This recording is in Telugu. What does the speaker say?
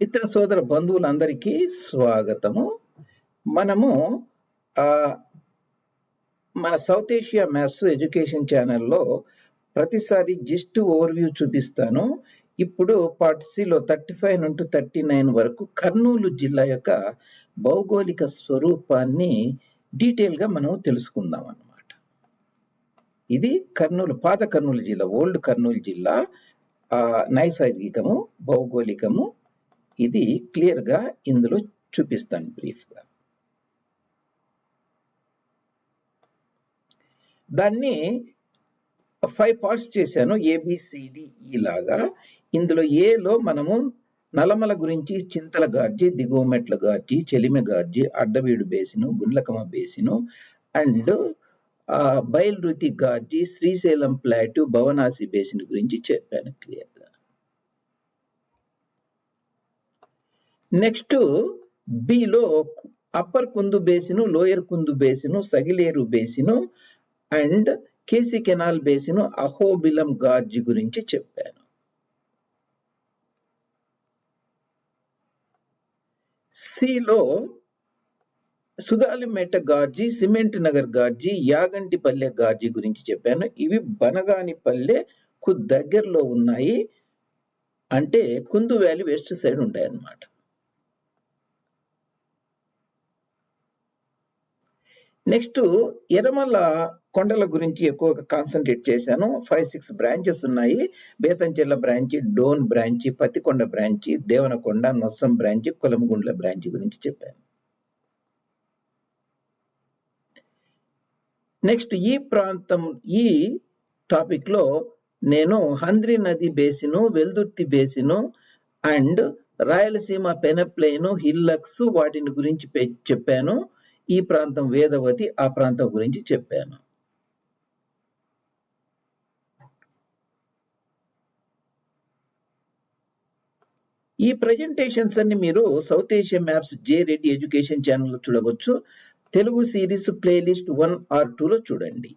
ఇతర సోదర బంధువులందరికీ స్వాగతము. మనము మన సౌత్ ఏషియా మ్యాథ్స్ ఎడ్యుకేషన్ ఛానల్లో ప్రతిసారి జస్ట్ ఓవర్వ్యూ చూపిస్తాను. ఇప్పుడు పార్ట్ సిలో థర్టీ ఫైవ్ నుండి థర్టీ నైన్ వరకు కర్నూలు జిల్లా యొక్క భౌగోళిక స్వరూపాన్ని డీటెయిల్గా మనం తెలుసుకుందాం అన్నమాట. ఇది కర్నూలు పాత కర్నూలు జిల్లా ఓల్డ్ కర్నూలు జిల్లా నైసర్గికము భౌగోళికము ఇది క్లియర్గా ఇందులో చూపిస్తాను బ్రీఫ్గా. దాన్ని ఫైవ్ పార్ట్స్ చేశాను ఏబిసిడిఈ లాగా. ఇందులో ఏలో మనము నలమల గురించి Chintala gorge Diguvametla gorge Chelime gorge Addaveedu basin Gundlakama basin and Bayaluruti gorge Srisailam plateau Bhavanasi basin గురించి చెప్పాను clear. Next below upper Kundu basin lower Kundu basin Sagileru basin and KC canal basin Ahobilam gorge గురించి చెప్పాను. సిలో సుగాలిమేట గార్జి సిమెంట్ నగర్ గార్జి యాగంటిపల్లె గార్జి గురించి చెప్పాను. ఇవి బనగానిపల్లె కు దగ్గరలో ఉన్నాయి. అంటే కుందు వ్యాలీ వెస్ట్ సైడ్ ఉంటాయి అన్నమాట నెక్స్ట్ ఎర్రమల్ల కొండల గురించి ఎక్కువగా కాన్సన్ట్రేట్ చేశాను. ఫైవ్ సిక్స్ బ్రాంచెస్ ఉన్నాయి. Betamcherla branch Dhone branch Pattikonda branch Devanakonda Nossam branch Kolimigundla branch గురించి చెప్పాను. నెక్స్ట్ ఈ ప్రాంతం ఈ టాపిక్లో నేను హంద్రి నది basin Veldurthi basin and Rayalaseema peneplain hillocks వాటిని గురించి చెప్పాను. ఈ ప్రాంతం వేదవతి ఆ ప్రాంతం గురించి చెప్పాను. ఈ ప్రజెంటేషన్స్ అన్ని మీరు South Asia maps J Reddy education ఛానల్లో చూడవచ్చు. Telugu series playlist one or టూలో చూడండి.